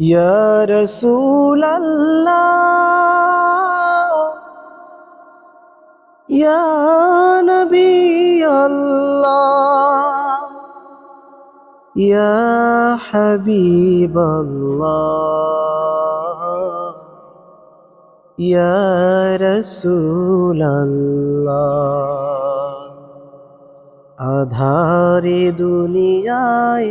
يا رسول الله يا نبي الله يا حبيب الله يا رسول الله আধারে দুনিয়ায়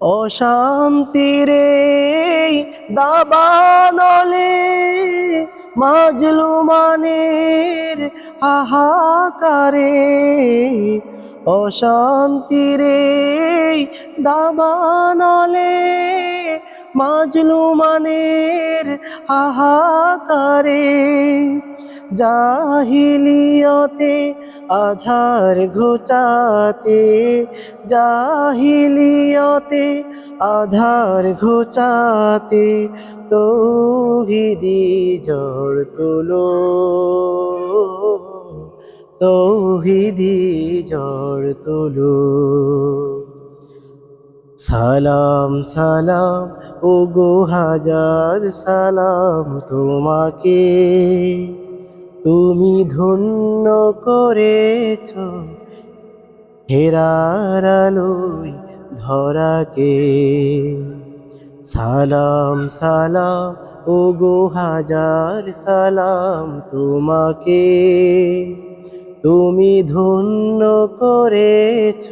অশান্তিরে দাবানলে মাজলুমানের হাহাকারে। অশান্তিরে দাবানলে মাজলুমানের হাহাকারে জাহিলিয়তে আধার ঘোচাতে জাহিলিয়তে আধার ঘোচাতে তৌহিদি ঝড় তুলো তৌহিদি ঝড় তুলো। সালাম সালাম ও গো হাজার সালাম তোমাকে। তুমি ধন্য করেছ, হেরার আলোয় ধরাকে। সালাম সালাম ও গো হাজার সালাম তোমাকে। তুমি ধন্য করেছ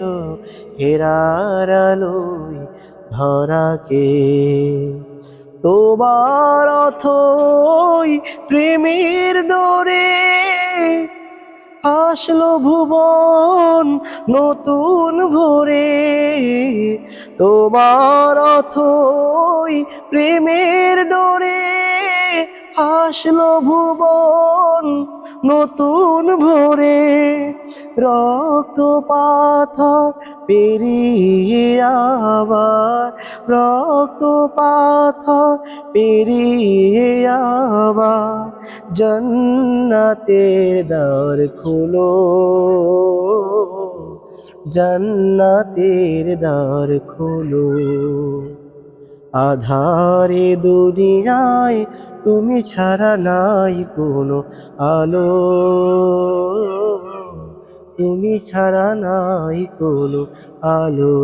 হেরার আলোয় ধরাকে। তোমার অথই প্রেমের ডোরে আসলো ভুবন নতুন ভোরে। তোমার অথই প্রেমের ডোরে আসলো ভুবন নতুন ভোরে রক্ত পাথর পেরিয়ে আবার, রক্ত পাথর পেরিয়ে আবার জন্নাতের দ্বার খুলো, জন্নাতের দ্বার খুলো। আধারে দুনিয়ায় তুমি ছাড়া নাই কোনো আলো। তুমি ছাড়া নাই কোনো আলো।